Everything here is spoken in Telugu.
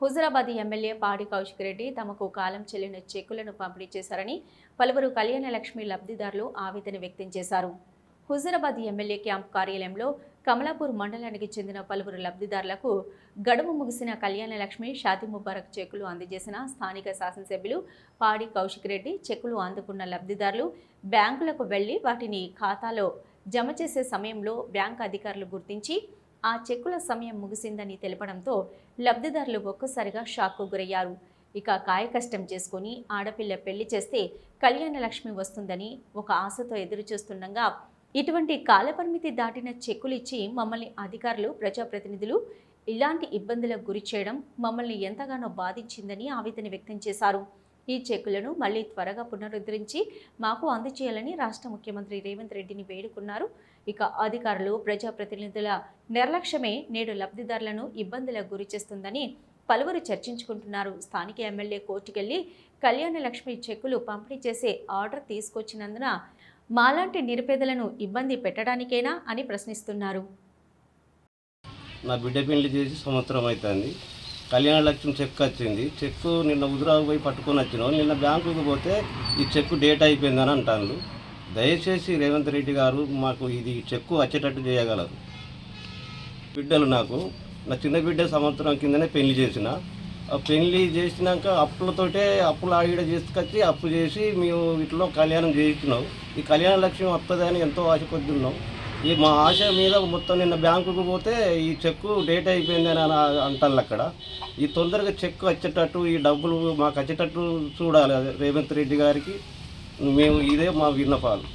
హుజరాబాద్ ఎమ్మెల్యే పాడి కౌశిక్ రెడ్డి తమకు కాలం చెల్లిన చెక్కులను పంపిణీ చేశారని పలువురు కళ్యాణ లక్ష్మి లబ్ధిదారులు ఆవేదన వ్యక్తం చేశారు. హుజరాబాద్ ఎమ్మెల్యే క్యాంప్ కార్యాలయంలో కమలాపూర్ మండలానికి చెందిన పలువురు లబ్ధిదారులకు గడువు ముగిసిన కళ్యాణ లక్ష్మి షాతి ముబారక్ చెక్కులు అందజేసిన స్థానిక శాసనసభ్యులు పాడి కౌశిక్ రెడ్డి చెక్కులు అందుకున్న లబ్ధిదారులు బ్యాంకులకు వెళ్ళి వాటిని ఖాతాలో జమ చేసే సమయంలో బ్యాంక్ అధికారులు గుర్తించి ఆ చెక్కుల సమయం ముగిసిందని తెలపడంతో లబ్ధిదారులు ఒక్కసారిగా షాక్కు గురయ్యారు. ఇక కాయ కష్టం చేసుకుని ఆడపిల్ల పెళ్ళి చేస్తే కళ్యాణ లక్ష్మి వస్తుందని ఒక ఆశతో ఎదురు చూస్తుండగా ఇటువంటి కాలపరిమితి దాటిన చెక్కులు ఇచ్చి మమ్మల్ని అధికారులు ప్రజాప్రతినిధులు ఇలాంటి ఇబ్బందులకు గురి చేయడం మమ్మల్ని ఎంతగానో బాధించిందని ఆవేదన వ్యక్తం చేశారు. ఈ చెక్కులను మళ్ళీ త్వరగా పునరుద్ధరించి మాకు అందజేయాలని రాష్ట్ర ముఖ్యమంత్రి రేవంత్ రెడ్డిని వేడుకున్నారు. ఇక అధికారులు ప్రజాప్రతినిధుల నిర్లక్ష్యమే నేడు లబ్ధిదారులను ఇబ్బందులకు గురి చేస్తుందని పలువురు చర్చించుకుంటున్నారు. స్థానిక ఎమ్మెల్యే కోర్టుకెళ్ళి కళ్యాణ లక్ష్మి చెక్కులు పంపిణీ చేసే ఆర్డర్ తీసుకొచ్చినందున మాలాంటి నిరుపేదలను ఇబ్బంది పెట్టడానికేనా అని ప్రశ్నిస్తున్నారు. నా బిడ్డ పెళ్ళి చేసి సంవత్సరం అవుతుంది. కళ్యాణ లక్ష్మి చెక్ వచ్చింది. చెక్కు నిన్న ఉదురాకు పోయి పట్టుకొని వచ్చినాం. నిన్న బ్యాంకుకి పోతే ఈ చెక్కు డేట్ అయిపోయిందని అంటాను దయచేసి రేవంత్ రెడ్డి గారు మాకు ఇది చెక్కు వచ్చేటట్టు చేయగలరు. బిడ్డలు నాకు నా చిన్న బిడ్డ సంవత్సరం కిందనే పెళ్ళి చేసిన. ఆ పెళ్ళి చేసినాక అప్పులతోటే అప్పులు ఆడిడ చేసుకొచ్చి అప్పు చేసి మేము వీటిలో కళ్యాణం చేయించినాం. ఈ కళ్యాణ లక్ష్యం వస్తుందని ఎంతో ఆశ కొద్ది ఉన్నాం ఈ మా ఆశ మీద మొత్తం నిన్న బ్యాంకుకు పోతే ఈ చెక్కు డేట్ అయిపోయింది అని అంటారు అక్కడ. ఈ తొందరగా చెక్కు వచ్చేటట్టు ఈ డబ్బులు మాకు వచ్చేటట్టు చూడాలి. రేవంత్ రెడ్డి గారికి. మేము ఇదే మా విన్నపాలు.